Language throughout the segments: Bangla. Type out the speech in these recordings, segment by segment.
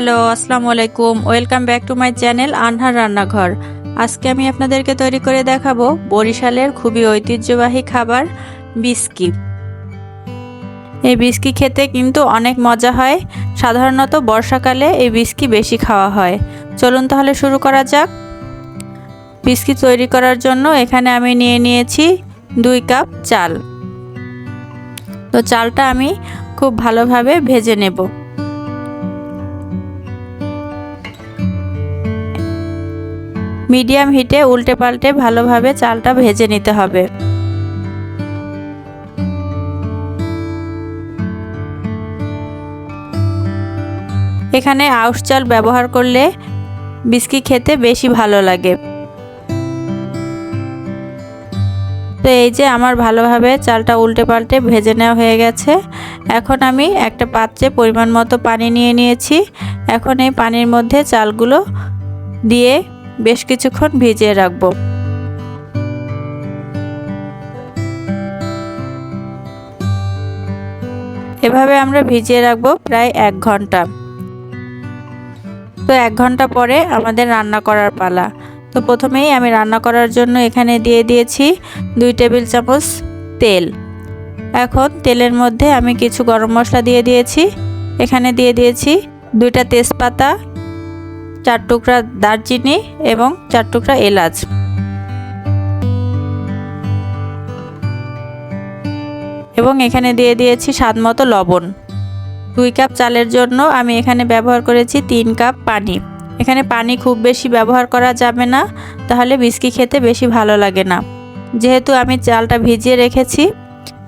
হ্যালো, আসসালামু আলাইকুম। Welcome back to my channel Anhar Rannaghor. আজকে আমি আপনাদেরকে তৈরি করে দেখাবো বরিশালের খুবই ঐতিহ্যবাহী খাবার বিস্কি। এই বিস্কি খেতে কিন্তু অনেক মজা হয়। সাধারণত বর্ষাকালে এই বিস্কি বেশি খাওয়া হয়। চলুন তাহলে শুরু করা যাক। বিস্কি তৈরি করার জন্য এখানে আমি নিয়ে নিয়েছি দুই কাপ চাল। তো চালটা আমি খুব ভালোভাবে ভেজে নেব। মিডিয়াম হিটে উল্টে পাল্টে ভালোভাবে চালটা ভেজে নিতে হবে। এখানে আউশ চাল ব্যবহার করলে বিস্কি খেতে বেশি ভালো লাগে। তো এই যে আমার ভালোভাবে চালটা উল্টে পাল্টে ভেজে নেওয়া হয়ে গেছে। এখন আমি একটা পাত্রে পরিমাণ মতো পানি নিয়ে নিয়েছি। এখন এই পানির মধ্যে চালগুলো দিয়ে বেশ কিছুক্ষণ ভিজিয়ে রাখব। এভাবে আমরা ভিজিয়ে রাখব প্রায় এক ঘণ্টা। তো এক ঘণ্টা পরে আমাদের রান্না করার পালা। তো প্রথমেই আমি রান্না করার জন্য এখানে দিয়ে দিয়েছি দুই টেবিল চামচ তেল। এখন তেলের মধ্যে আমি কিছু গরম মশলা দিয়ে দিয়েছি। এখানে দিয়ে দিয়েছি দুইটা তেজপাতা চার টুকরা দারচিনি এবং চার টুকরা এলাচ। এবং এখানে দিয়ে দিয়েছি স্বাদ মতো লবণ। দুই কাপ চালের জন্য আমি এখানে ব্যবহার করেছি তিন কাপ পানি। এখানে পানি খুব বেশি ব্যবহার করা যাবে না, তাহলে বিস্কি খেতে বেশি ভালো লাগে না। যেহেতু আমি চালটা ভিজিয়ে রেখেছি,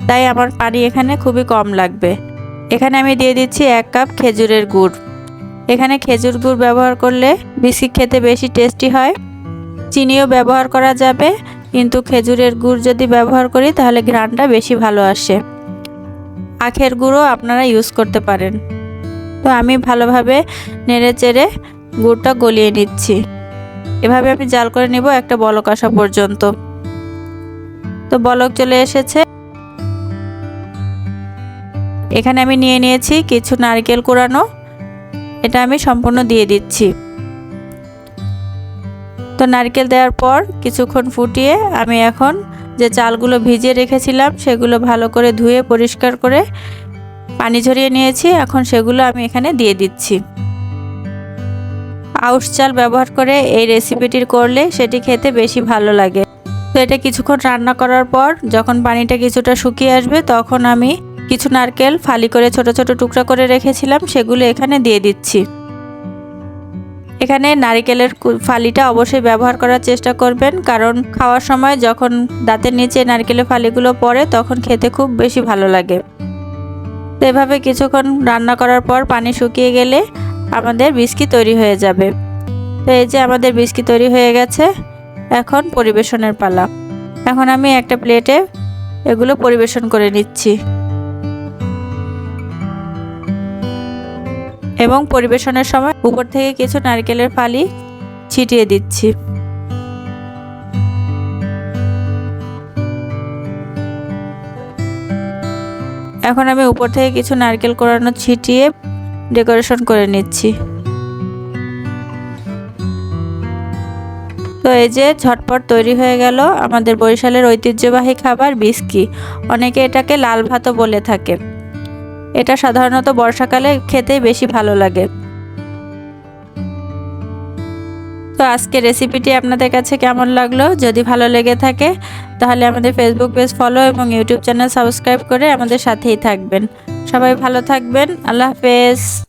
তাই আমার পানি এখানে খুবই কম লাগবে। এখানে আমি দিয়ে দিচ্ছি এক কাপ খেজুরের গুড়। এখানে খেজুর গুড় ব্যবহার করলে বিস্কিট খেতে বেশি টেস্টি হয়। চিনিও ব্যবহার করা যাবে, কিন্তু খেজুরের গুড় যদি ব্যবহার করি তাহলে ঘ্রাণটা বেশি ভালো আসে। আখের গুঁড়ও আপনারা ইউজ করতে পারেন। তো আমি ভালোভাবে নেড়ে চেড়ে গুড়টা গলিয়ে নিচ্ছি। এভাবে আমি জাল করে নিব একটা বলক আসা পর্যন্ত। তো বলক চলে এসেছে। এখানে আমি নিয়ে নিয়েছি কিছু নারকেল কোরানো এটা আমি সম্পূর্ণ দিয়ে দিচ্ছি। তো নারকেল দেওয়ার পর কিছুক্ষণ ফুটিয়ে আমি এখন যে চালগুলো ভিজিয়ে রেখেছিলাম সেগুলো ভালো করে ধুয়ে পরিষ্কার করে পানি ঝরিয়ে নিয়েছি। এখন সেগুলো আমি এখানে দিয়ে দিচ্ছি। আউশ চাল ব্যবহার করে এই রেসিপিটির করলে সেটি খেতে বেশি ভালো লাগে। তো এটা কিছুক্ষণ রান্না করার পর যখন পানিটা কিছুটা শুকিয়ে আসবে তখন আমি কিছু নারকেল ফালি করে ছোট ছোট টুকরা করে রেখেছিলাম, সেগুলো এখানে দিয়ে দিচ্ছি। এখানে নারিকেলের ফালিটা অবশ্যই ব্যবহার করার চেষ্টা করবেন, কারণ খাওয়ার সময় যখন দাঁতের নিচে নারকেলের ফালিগুলো পড়ে, তখন খেতে খুব বেশি ভালো লাগে। তো এভাবে কিছুক্ষণ রান্না করার পর পানি শুকিয়ে গেলে আমাদের বিস্কি তৈরি হয়ে যাবে। তো এই যে আমাদের বিস্কি তৈরি হয়ে গেছে, এখন পরিবেশনের পালা। এখন আমি একটা প্লেটে এগুলো পরিবেশন করে নিচ্ছি। এবং পরিবেশনের সময় উপর থেকে কিছু নারকেলের ফালি ছিটিয়ে দিচ্ছি। এখন আমি উপর থেকে কিছু নারকেল কোরানো ছিটিয়ে ডেকোরেশন করে নিচ্ছি। তো এই যে ঝটপট তৈরি হয়ে গেল আমাদের বরিশালের ঐতিহ্যবাহী খাবার বিস্কি। অনেকে এটাকে লাল ভাতও বলে থাকে। এটা সাধারণত বর্ষাকালে খেতে বেশি ভালো লাগে। তো আজকে রেসিপিটি আপনাদের কাছে কেমন লাগল? যদি ভালো লেগে থাকে, তাহলে আমাদের ফেসবুক পেজ ফলো এবং ইউটিউব চ্যানেল সাবস্ক্রাইব করে আমাদের সাথেই থাকবেন। সবাই ভালো থাকবেন। আল্লাহ হাফেজ।